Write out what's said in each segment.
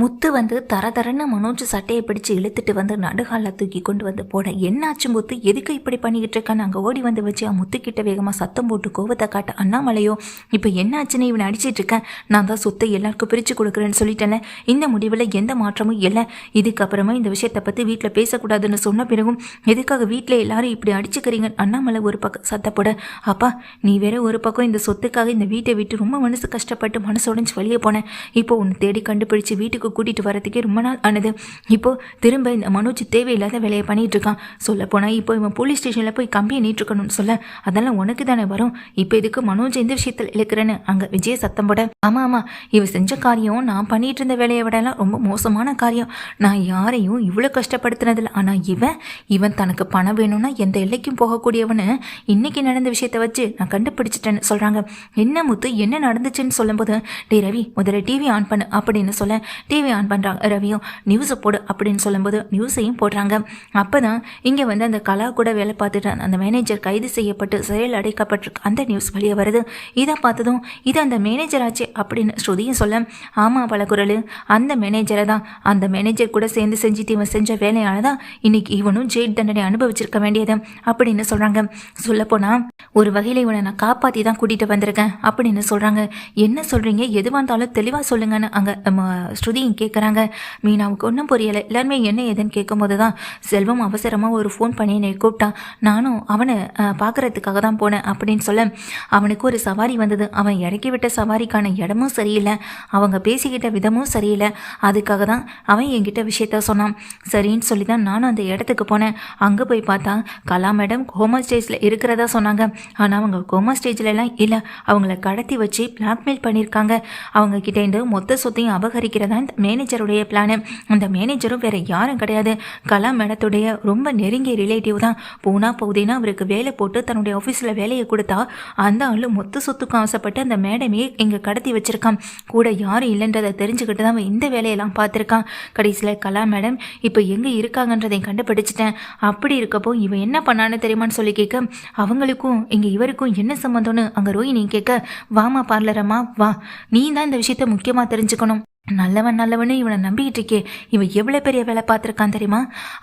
முத்து வந்து தர தரன்னு மனோஜ் சட்டையை பிடிச்சு இழுத்துட்டு வந்து நடுகாலை தூக்கி கொண்டு வந்து போட என்னாச்சு முத்து? எதுக்கு இப்படி பண்ணிக்கிட்டு இருக்கான்னு அங்கே ஓடி வந்து வச்சு அவன் முத்துக்கிட்ட வேகமாக சத்தம் போட்டு கோவத்தை காட்ட அண்ணாமலையோ இப்போ என்னாச்சுன்னு இவனை அடிச்சிட்டு இருக்கேன் நான் தான் சொத்தை எல்லாருக்கும் பிரித்து கொடுக்குறேன்னு சொல்லிட்டேன்ல. இந்த முடிவில் எந்த மாற்றமும் இல்லை. இதுக்கப்புறமா இந்த விஷயத்தை பற்றி வீட்டில் பேசக்கூடாதுன்னு சொன்ன பிறகும் எதுக்காக வீட்டில் எல்லாரும் இப்படி அடிச்சுக்கிறீங்க? அண்ணாமலை ஒரு பக்கம் சத்தப்போட அப்பா நீ வேற ஒரு பக்கம் இந்த சொத்துக்காக இந்த வீட்டை விட்டு ரொம்ப மனசு கஷ்டப்பட்டு மனசு உடஞ்சி வெளியே போனேன் இப்போ உன்னை தேடி கண்டுபிடிச்சு வீட்டுக்கு கூட்டிட்டு வரதுக்கே ரொம்ப நாள் ஆனது. இப்போது திரும்ப இந்த மனோஜ் தேவையில்லாத வேலையை பண்ணிகிட்டு இருக்கான். சொல்ல போனால் இப்போ இவன் போலீஸ் ஸ்டேஷனில் போய் கம்பியை நீட்டிருக்கணும்னு சொல்ல. அதெல்லாம் உனக்கு தானே வரும். இப்போ இதுக்கு மனோஜ் எந்த விஷயத்தில் இழுக்கிறேன்னு? அங்கே விஜய சத்தம் போட ஆமாம் ஆமாம் இவ செஞ்ச காரியம் நான் பண்ணிகிட்டு இருந்த வேலையை விடலாம். ரொம்ப மோசமான காரியம். நான் யாரையும் இவ்வளோ கஷ்டப்படுத்தினதில்ல. ஆனால் இவன் இவன் தனக்கு பணம் வேணும்னா எந்த எல்லைக்கும் போகக்கூடியவனு. இன்னைக்கு நடந்த விஷயத்த வச்சு நான் கண்டுபிடிச்சிட்டேன்னு சொல்கிறாங்க என்ன முத்து என்ன நடந்துச்சுன்னு சொல்லும்போது டே ரவி முதல்ல டிவி ஆன் பண்ணு அப்படின்னு சொல்ல. டிவி ஆன் பண்ணுறாங்க ரவியும் நியூஸை போடு அப்படின்னு சொல்லும்போது நியூஸையும் போடுறாங்க. அப்போ தான் இங்கே வந்து அந்த கலா கூட வேலை பார்த்துட்டு அந்த மேனேஜர் கைது செய்யப்பட்டு செயல் அடைக்கப்பட்டிருக்கு. அந்த நியூஸ் வெளியே வருது. இதை பார்த்ததும் இது அந்த மேனேஜர் ஆச்சு அப்படின்னு ஸ்ருதியும் சொல்ல ஆமாம் பலகுரல் அந்த மேனேஜரை தான். அந்த மேனேஜர் கூட சேர்ந்து செஞ்சுட்டு இவன் செஞ்ச வேலையால தான் இன்னைக்கு இவனும் ஜெயில் தண்டனை அனுபவிச்சிருக்க வேண்டியது அப்படின்னு சொல்கிறாங்க சொல்லப்போனால் ஒரு வகையில் இவனை நான் காப்பாற்றி தான் கூட்டிகிட்டு வந்திருக்கேன் அப்படின்னு சொல்கிறாங்க என்ன சொல்கிறீங்க எதுவாக இருந்தாலும் தெளிவாக சொல்லுங்கன்னு அங்கே ஸ்ருதி ஸ்ருதியும் கேட்குறாங்க மீனாவுக்கு ஒன்றும் புரியலை. எல்லாருமே என்ன ஏதுன்னு கேட்கும்போது தான் செல்வம் அவசரமாக ஒரு ஃபோன் பண்ணி என்னை கூப்பிட்டான். நானும் அவனை பார்க்குறதுக்காக தான் போனேன் அப்படின்னு சொல்ல அவனுக்கு ஒரு சவாரி வந்தது. அவன் இறக்கி விட்ட சவாரிக்கான இடமும் சரியில்லை. அவங்க பேசிக்கிட்ட விதமும் சரியில்லை. அதுக்காக தான் அவன் என்கிட்ட விஷயத்த சொன்னான். சரின்னு சொல்லி தான் நானும் அந்த இடத்துக்கு போனேன். அங்கே போய் பார்த்தா கலா மேடம் கோமா ஸ்டேஜில் இருக்கிறதா சொன்னாங்க. ஆனால் அவங்க கோமா ஸ்டேஜ்லலாம் இல்லை. அவங்கள கடத்தி வச்சு பிளாக்மெயில் பண்ணியிருக்காங்க அவங்க கிட்டேருந்து மொத்த சொத்தையும் அபகரிக்கிறதா மேனேஜருடைய பிளானு அந்த மேனேஜரும் வேற யாரும் கிடையாது. கலா மேடத்துடைய ரொம்ப நெருங்கிய ரிலேட்டிவ் தான். போனா போகுதுன்னா அவருக்கு வேலை போட்டு தன்னுடைய ஆஃபீஸில் வேலையை கொடுத்தா அந்த ஆளு மொத்த சொத்துக்கும் ஆசைப்பட்டு அந்த மேடமே இங்கே கடத்தி வச்சிருக்கான். கூட யாரும் இல்லைன்றதை தெரிஞ்சுக்கிட்டு தான் அவன் இந்த வேலையெல்லாம் பார்த்துருக்கான். கடைசியில் கலா மேடம் இப்போ எங்கே இருக்காங்கன்றதை கண்டுபிடிச்சிட்டேன். அப்படி இருக்கப்போ இவன் என்ன பண்ணான்னு தெரியுமான்னு சொல்லி கேட்க அவங்களுக்கும் இங்கே இவருக்கும் என்ன சம்மந்தம்னு அங்கே ரோஹினி கேட்க வாமா பார்லரம்மா வா. நீ தான் இந்த விஷயத்த முக்கியமாக தெரிஞ்சுக்கணும். நல்லவன் நல்லவனு இவனை நம்பிக்கிட்டு இருக்கே. இவன் எவ்வளோ பெரிய வேலை பார்த்துருக்கான் தெரியுமா?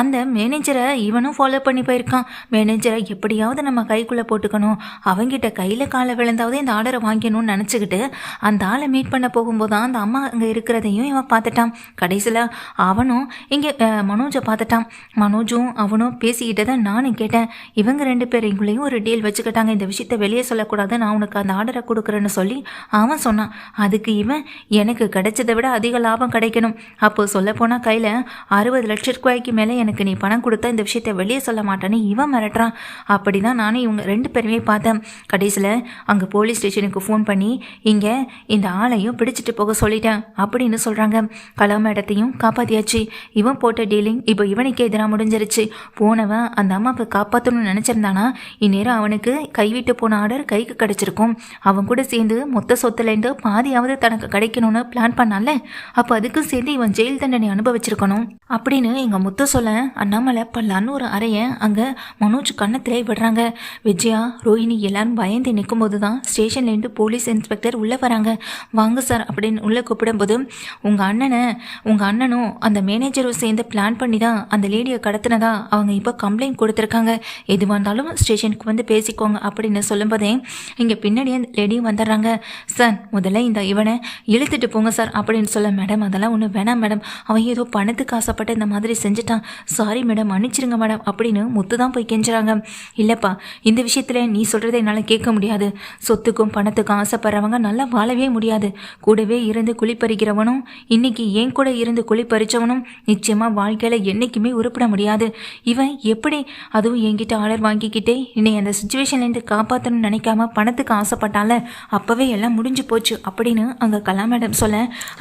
அந்த மேனேஜரை இவனும் ஃபாலோ பண்ணி போயிருக்கான். மேனேஜரை எப்படியாவது நம்ம கைக்குள்ளே போட்டுக்கணும். அவங்கிட்ட கையில் காலை விழுந்தாவது இந்த ஆர்டரை வாங்கணும்னு நினச்சிக்கிட்டு அந்த ஆளை மீட் பண்ண போகும்போது தான் அந்த அம்மா அங்கே இருக்கிறதையும் இவன் பார்த்துட்டான். கடைசியில் அவனும் இங்கே மனோஜை பார்த்துட்டான். மனோஜும் அவனும் பேசிக்கிட்டதை நானும் கேட்டேன். இவங்க ரெண்டு பேரையுங்களையும் ஒரு டீல் வச்சுக்கிட்டாங்க. இந்த விஷயத்த வெளியே சொல்லக்கூடாது நான் உனக்கு அந்த ஆர்டரை கொடுக்குறேன்னு சொல்லி அவன் சொன்னான். அதுக்கு இவன் எனக்கு கிடைச்சதை விட அதிக லாபம் கிடைக்கணும். அப்போ சொல்ல போனால் கையில் அறுபது லட்ச ரூபாய்க்கு மேலே எனக்கு நீ பணம் கொடுத்தா இந்த விஷயத்தை வெளியே சொல்ல மாட்டேன்னு இவன் மிரட்டுறான். அப்படி தான் நானும் இவங்க ரெண்டு பேருமே பார்த்தேன். கடைசியில் அங்கே போலீஸ் ஸ்டேஷனுக்கு ஃபோன் பண்ணி இங்கே இந்த ஆளையும் பிடிச்சிட்டு போக சொல்லிட்டேன் அப்படின்னு சொல்கிறாங்க கலா இடத்தையும் காப்பாற்றியாச்சு இவன் போட்ட டீலிங் இப்போ இவனுக்கு எதிராக முடிஞ்சிருச்சு. போனவன் அந்த அம்மாவை காப்பாற்றணும்னு நினச்சிருந்தானா? இந்நேரம் அவனுக்கு கைவிட்டு போன ஆர்டர் கைக்கு கிடச்சிருக்கும். அவன் கூட சேர்ந்து மொத்த சொத்துலேருந்து பாதியாவது தனக்கு கிடைக்கணும்னு பிளான் பண்ணால அப்போ அதுக்கும் சேர்ந்து இவன் ஜெயில் தண்டனை அனுபவிச்சிருக்கணும். அப்படின்னு எங்கள் முத்து சொல்ல அண்ணாமலை பல்லான்னு ஒரு அறையை அங்கே மனோஜ் கண்ணத்திலே விடுறாங்க. விஜயா ரோஹிணி எல்லாரும் பயந்து நிற்கும்போது தான் ஸ்டேஷன்லேருந்து போலீஸ் இன்ஸ்பெக்டர் உள்ளே வராங்க. வாங்க சார் அப்படின்னு உள்ளே கூப்பிடும்போது உங்கள் அண்ணனை உங்கள் அண்ணனும் அந்த மேனேஜரும் சேர்ந்து பிளான் பண்ணி தான் அந்த லேடியை கடத்தினதா அவங்க இப்போ கம்ப்ளைண்ட் கொடுத்துருக்காங்க. எதுவாக இருந்தாலும் ஸ்டேஷனுக்கு வந்து பேசிக்கோங்க அப்படின்னு சொல்லும்போதே இங்கே பின்னாடியே அந்த லேடியும் வந்துடுறாங்க. சார் முதல்ல இந்த இவனை இழுத்துட்டு போங்க சார் அப்படின்னு சொல்ல மேடம் அதெல்லாம் ஒன்றும் வேணாம் மேடம். அவன் ஏதோ பணத்துக்கு ஆசைப்பட்டு இந்த மாதிரி செஞ்சுட்டான். சாரி மேடம் மன்னிச்சிருங்க மேடம் அப்படின்னு முத்து தான் போய் கெஞ்சுறாங்க. இல்லைப்பா இந்த விஷயத்தில் நீ சொல்கிறத என்னால் கேட்க முடியாது. சொத்துக்கும் பணத்துக்கும் ஆசைப்படுறவங்க நல்லா வாழவே முடியாது. கூடவே இருந்து குளிப்பறிக்கிறவனும் இன்னைக்கு என் கூட இருந்து குளிப்பறிச்சவனும் நிச்சயமாக வாழ்க்கையில் என்றைக்குமே உருப்பிட முடியாது. இவன் எப்படி அதுவும் என்கிட்ட ஆர்டர் வாங்கிக்கிட்டே இன்னை அந்த சுச்சுவேஷன்லேருந்து காப்பாற்றணும்னு நினைக்காம பணத்துக்கு ஆசைப்பட்டால அப்போவே எல்லாம் முடிஞ்சு போச்சு அப்படின்னு அங்கே கலா மேடம் சொல்ல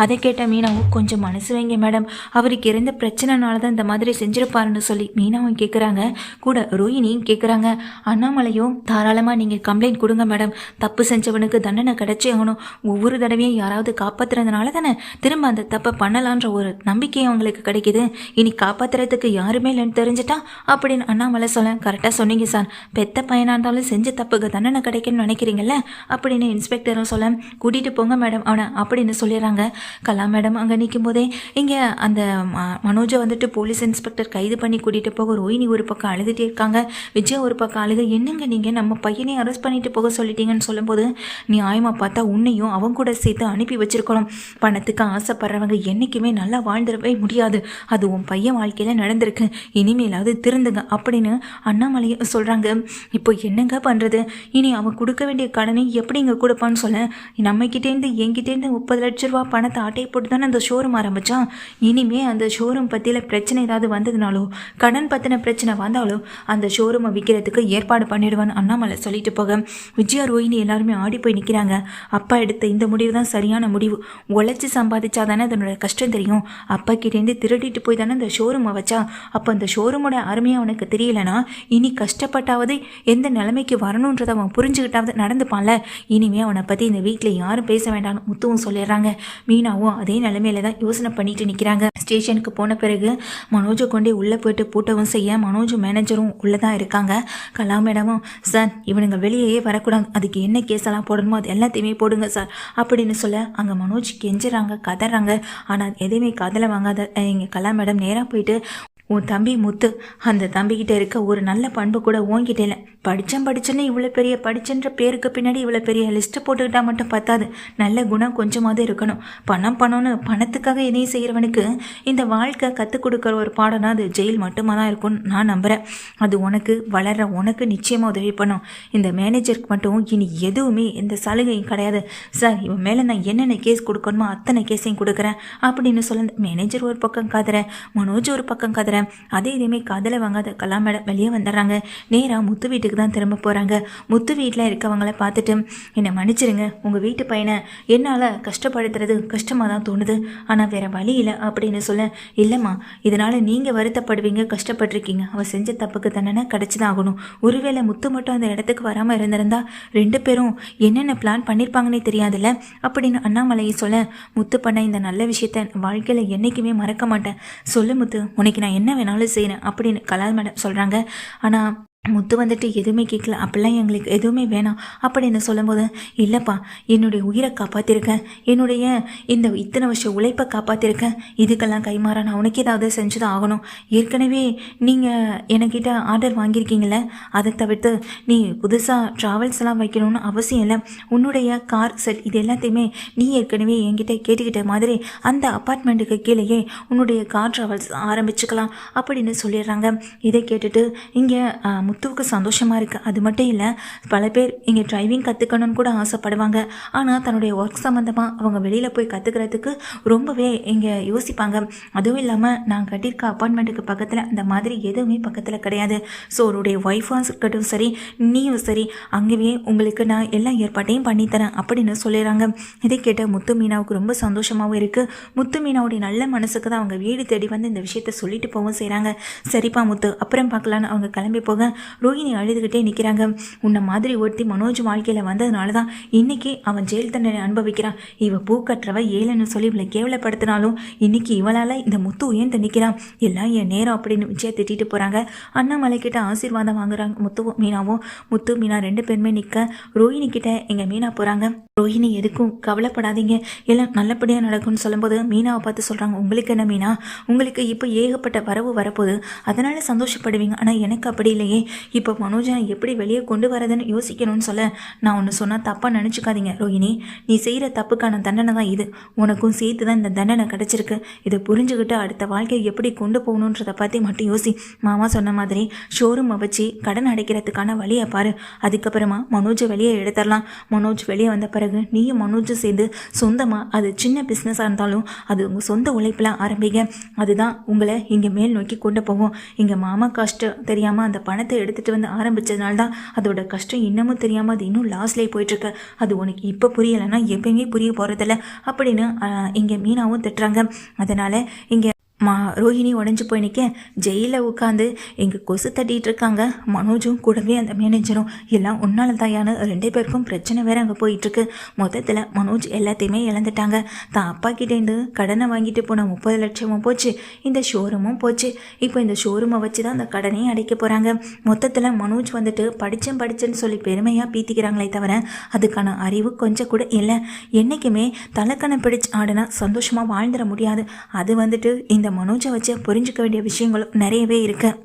அதை கேட்ட மீனாவும் கொஞ்சம் மனசு வைங்க மேடம். அவருக்கு இருந்த பிரச்சனைனால தான் இந்த மாதிரி செஞ்சிருப்பாருன்னு சொல்லி மீனாவும் கேட்குறாங்க கூட ரோஹினியும் கேட்குறாங்க அண்ணாமலையும் தாராளமாக நீங்கள் கம்ப்ளைண்ட் கொடுங்க மேடம். தப்பு செஞ்சவனுக்கு தண்டனை கிடைச்சே ஆகணும். ஒவ்வொரு தடவையும் யாராவது காப்பாற்றுறதுனால தானே திரும்ப அந்த தப்பை பண்ணலான்ற ஒரு நம்பிக்கை அவங்களுக்கு கிடைக்குது. இனி காப்பாத்துறதுக்கு யாருமே இல்லைன்னு தெரிஞ்சிட்டா? அப்படின்னு அண்ணாமலை சொல்ல கரெக்டாக சொன்னீங்க சார். பெத்த பையனாக இருந்தாலும் செஞ்ச தப்புக்கு தண்டனை கிடைக்குன்னு நினைக்கிறீங்கல்ல? அப்படின்னு இன்ஸ்பெக்டரும் சொல்ல கூட்டிகிட்டு போங்க மேடம். அவனை அப்படின்னு சொல்லிடுறாங்க. கலா மேடம் அங்கே நிற்கும் போதே இங்கே அந்த ம- மனோஜை வந்துட்டு போலீஸ் இன்ஸ்பெக்டர் கைது பண்ணி கூட்டிகிட்டு போக ரோஹினி ஒரு பக்கம் அழுதுகிட்டே இருக்காங்க. விஜய் ஒரு பக்கம் அழுக என்னங்க நீங்கள் நம்ம பையனை அரெஸ்ட் பண்ணிட்டு போக சொல்லிட்டீங்கன்னு சொல்லும்போது நியாயமாக பார்த்தா உன்னையும் அவன் கூட சேர்த்து அனுப்பி வச்சிருக்கணும். பணத்துக்கு ஆசைப்படுறவங்க என்றைக்குமே நல்லா வாழ்ந்துடவே முடியாது. அது உன் பையன் வாழ்க்கையில் நடந்திருக்கு. இனிமேலாவது திருந்துங்க அப்படின்னு அண்ணாமலையை சொல்கிறாங்க இப்போ என்னங்க பண்ணுறது இனி அவன் கொடுக்க வேண்டிய கடனை எப்படிங்க கொடுப்பான்னு சொல்ல நம்மக்கிட்டேருந்து என்கிட்டேருந்து முப்பது லட்ச ரூபா பணத்தை ஆட்டையை போட்டு தானே அந்த ஷோரூம் ஆரம்பித்தான் இனிமே அந்த ஷோரூம் பற்றியில் பிரச்சனை ஏதாவது வந்ததுனாலோ கடன் பற்றின பிரச்சனை வந்தாலோ அந்த ஷோரூமை விற்கிறதுக்கு ஏற்பாடு பண்ணிடுவான்னு அண்ணாமலை சொல்லிட்டு போக விஜயா ரோஹினி எல்லாருமே ஆடி போய் நிற்கிறாங்க அப்பா எடுத்த இந்த முடிவு தான் சரியான முடிவு. உழைச்சி சம்பாதிச்சா தானே அதனோட கஷ்டம் தெரியும். அப்பா கிட்டேருந்து திருடிட்டு போய் தானே அந்த ஷோரூமை வச்சா? அப்போ அந்த ஷோரூமோட அருமையை அவனுக்கு தெரியலனா? இனி கஷ்டப்பட்டாவது எந்த நிலைமைக்கு வரணுன்றதை அவன் புரிஞ்சுக்கிட்டாவது நடந்துப்பான்ல. இனிமே அவனை பற்றி இந்த வீட்டில் யாரும் பேச வேண்டாம்னு முத்துவும் சொல்லிடுறாங்க. மீனா மீனாவும் அதே நிலைமையில தான் யோசனை பண்ணிட்டு நிற்கிறாங்க ஸ்டேஷனுக்கு போன பிறகு மனோஜை கொண்டே உள்ளே போயிட்டு பூட்டவும் செய்ய மனோஜும் மேனேஜரும் உள்ளே தான் இருக்காங்க. கலா மேடமும் சார் இவனுங்க வெளியே வரக்கூடாது. அதுக்கு என்ன கேஸெல்லாம் போடணுமோ அது எல்லாத்தையுமே போடுங்க சார் அப்படின்னு சொல்ல அங்கே மனோஜ் கெஞ்சுறாங்க கதறாங்க. ஆனால் எதையுமே காதில் வாங்காத எங்கள் கலா மேடம் நேராக போயிட்டு உன் தம்பி முத்து. அந்த தம்பிக்கிட்ட இருக்க ஒரு நல்ல பண்பு கூட ஓங்கிட்டே இல்லை. படித்தேன் படித்தேன்னு இவ்வளோ பெரிய படிச்சன்ற பேருக்கு பின்னாடி இவ்வளோ பெரிய லிஸ்ட்டு போட்டுக்கிட்டா மட்டும் பத்தாது. நல்ல குணம் கொஞ்சமாவது இருக்கணும். பணம் பணம்னு பணத்துக்காக எதையும் செய்கிறவனுக்கு இந்த வாழ்க்கை கற்றுக் கொடுக்குற ஒரு பாடம்னா அது ஜெயில் மட்டுமா தான் இருக்கும்னு நான் நம்புகிறேன் அது உனக்கு வளர்ற உனக்கு நிச்சயமாக உதவி பண்ணும். இந்த மேனேஜருக்கு மட்டும் இனி எதுவுமே இந்த சலுகையும் கிடையாது. சார் இவன் மேலே நான் என்னென்ன கேஸ் கொடுக்கணுமோ அத்தனை கேஸையும் கொடுக்குறேன் அப்படின்னு சொல்ல மேனேஜர் ஒரு பக்கம் காதுறேன் மனோஜ் ஒரு பக்கம் காதுறேன். அதே இதுவுமே காதலை வாங்காத கலாம் மேடம் வெளியே வந்துடுறாங்க. நேராக முத்து வீட்டுக்கு தான் திரும்ப போகிறாங்க முத்து வீட்டில் இருக்கவங்கள பார்த்துட்டு என்னை மன்னிச்சிருங்க. உங்கள் வீட்டு பையனை என்னால் கஷ்டப்படுத்துறது கஷ்டமாக தான் தோணுது. ஆனால் வேறு வழி இல்லை அப்படின்னு சொல்ல இல்லைம்மா இதனால் நீங்கள் வருத்தப்படுவீங்க கஷ்டப்பட்டிருக்கீங்க. அவள் செஞ்ச தப்புக்கு தண்டனை கிடச்சிதான் ஆகணும். ஒருவேளை முத்து மட்டும் அந்த இடத்துக்கு வராமல் இருந்திருந்தா ரெண்டு பேரும் என்னென்ன பிளான் பண்ணியிருப்பாங்கன்னே தெரியாதுல்ல? அப்படின்னு அண்ணாமலையை சொல்ல முத்து பண்ண இந்த நல்ல விஷயத்த வாழ்க்கையில் என்றைக்குமே மறக்க மாட்டேன். சொல்லு முத்து உனக்கு நான் என்ன வேணாலும் செய்கிறேன் அப்படின்னு கலால் மேடம் சொல்கிறாங்க ஆனால் முத்து வந்துட்டு எதுவுமே கேட்கல. அப்படிலாம் எங்களுக்கு எதுவுமே வேணாம் அப்படின்னு சொல்லும்போது இல்லைப்பா என்னுடைய உயிரை காப்பாற்றிருக்கேன் என்னுடைய இந்த இத்தனை வருஷம் உழைப்பை காப்பாற்றிருக்கேன் இதுக்கெல்லாம் கைமாற நான் உனக்கு ஏதாவது செஞ்சு தான் ஆகணும். ஏற்கனவே நீங்கள் என்கிட்ட ஆர்டர் வாங்கியிருக்கீங்களே அதை தவிர்த்து நீ புதுசாக ட்ராவல்ஸ்லாம் வைக்கணும்னு அவசியம் இல்லை. உன்னுடைய கார் செட் இது எல்லாத்தையுமே நீ ஏற்கனவே என்கிட்ட கேட்டுக்கிட்ட மாதிரி அந்த அப்பார்ட்மெண்ட்டுக்கு கீழேயே உன்னுடைய கார் ட்ராவல்ஸ் ஆரம்பிச்சுக்கலாம் அப்படின்னு சொல்லிடுறாங்க. இதை கேட்டுட்டு இங்கே முத்துவுக்கு சந்தோஷமாக இருக்குது அது மட்டும் இல்லை பல பேர் இங்கே டிரைவிங் கற்றுக்கணும்னு கூட ஆசைப்படுவாங்க. ஆனால் தன்னுடைய ஒர்க் சம்மந்தமாக அவங்க வெளியில் போய் கற்றுக்கிறதுக்கு ரொம்பவே இங்கே யோசிப்பாங்க. அதுவும் இல்லாமல் நான் கட்டியிருக்க அப்பார்ட்மெண்ட்டுக்கு பக்கத்தில் அந்த மாதிரி எதுவுமே பக்கத்தில் கிடையாது. ஸோ அவருடைய ஒய்ஃபாக இருக்கட்டும் சரி நீயும் சரி அங்கேயே உங்களுக்கு நான் எல்லா ஏற்பாட்டையும் பண்ணித்தரேன் அப்படின்னு சொல்லிடுறாங்க. இதை கேட்ட முத்து மீனாவுக்கு ரொம்ப சந்தோஷமாகவும் இருக்குது முத்து மீனாவுடைய நல்ல மனசுக்கு தான் அவங்க வீடு தேடி வந்து இந்த விஷயத்த சொல்லிட்டு போகவும் செய்கிறாங்க சரிப்பா முத்து அப்புறம் பார்க்கலான்னு அவங்க கிளம்பி போக ரோஹிணி அழுதுகிட்டே நிற்கிறாங்க உன்னை மாதிரி ஒருத்தி மனோஜ் வாழ்க்கையில் வந்ததுனால தான் இன்னைக்கு அவன் ஜெயில் தண்டனை அனுபவிக்கிறான். இவ பூக்கற்றவ ஏழைன்னு சொல்லி இவளை கேவலப்படுத்தினாலும் இன்னைக்கு இவளால் இந்த முத்து உயர்ந்து நிற்கிறான் எல்லாம் என் நேரம் அப்படின்னு விஜய் திட்டிட்டு போகிறாங்க அண்ணாமலை கிட்ட ஆசீர்வாதம் வாங்குறாங்க முத்து மீனாவும். முத்து மீனா ரெண்டு பேருமே நிற்க ரோஹிணி கிட்ட எங்கள் மீனா போகிறாங்க ரோஹிணி எதுக்கும் கவலைப்படாதீங்க. எல்லாம் நல்லபடியாக நடக்கும்னு சொல்லும்போது மீனாவை பார்த்து சொல்கிறாங்க உங்களுக்கு என்ன மீனா? உங்களுக்கு இப்போ ஏகப்பட்ட வரவு வரப்போகுது. அதனால் சந்தோஷப்படுவீங்க. ஆனால் எனக்கு அப்படி இல்லையே. இப்போ மனோஜை எப்படி வெளியே கொண்டு வரதுன்னு யோசிக்கணும்னு சொல்ல நான் ஒன்று சொன்னால் தப்பாக நினச்சிக்காதீங்க ரோஹிணி. நீ செய்கிற தப்புக்கான தண்டனை தான் இது. உனக்கும் சேர்த்து தான் இந்த தண்டனை கிடச்சிருக்கு. இதை புரிஞ்சுக்கிட்டு அடுத்த வாழ்க்கையை எப்படி கொண்டு போகணுன்றதை பற்றி மட்டும் யோசி. மாமா சொன்ன மாதிரி ஷோரூமை வச்சு கடன் அடைக்கிறதுக்கான வழியை பாரு. அதுக்கப்புறமா மனோஜை வெளியே எடுத்துடலாம். மனோஜ் வெளியே வந்த பிறகு நீயும் மனோஜும் சேர்ந்து சொந்தமாக அது சின்ன பிஸ்னஸாக இருந்தாலும் அது உங்கள் சொந்த உழைப்பில் ஆரம்பிங்க. அதுதான் உங்களை இங்கே மேல் நோக்கி கொண்டு போவோம் இங்கே மாமா கஷ்டம் தெரியாமல் அந்த பணத்தை எடுத்துகிட்டு வந்து ஆரம்பித்ததுனால தான் அதோட கஷ்டம் இன்னமும் தெரியாமல் அது இன்னும் லாஸ்ட்லேயே போயிட்டுருக்கு. அது உனக்கு இப்போ புரியலைன்னா எப்பயுமே புரிய போகிறதில்ல அப்படின்னு இங்கே மீனாவும் திட்டுறாங்க. அதனால் இங்கே மா ரோஹிணி உடஞ்சி போய் நிற்க ஜெயிலில் உட்காந்து எங்கள் கொசு தட்டிகிட்டு இருக்காங்க. மனோஜும் கூடவே அந்த மேனேஜரும் எல்லாம் உன்னால தாயான ரெண்டு பேருக்கும் பிரச்சனை வேற அங்கே போயிட்டுருக்கு. மொத்தத்தில் மனோஜ் எல்லாத்தையுமே இழந்துட்டாங்க. தான் அப்பா கிட்டேருந்து கடனை வாங்கிட்டு போன முப்பது லட்சமும் போச்சு. இந்த ஷோரூமும் போச்சு. இப்போ இந்த ஷோரூமை வச்சு தான் அந்த கடனையும் அடைக்க போகிறாங்க மொத்தத்தில் மனோஜ் வந்துட்டு படித்தேன் படித்தேன்னு சொல்லி பெருமையாக பீத்திக்கிறாங்களே தவிர அதுக்கான அறிவு கொஞ்சம் கூட இல்லை. என்றைக்குமே தலைக்கணை பிடிச்சு ஆடினா சந்தோஷமாக வாழ்ந்துட முடியாது. அது வந்துட்டு இந்த இந்த மனோஜை வச்சு புரிஞ்சுக்க வேண்டிய விஷயங்களும் நிறையவே இருக்குது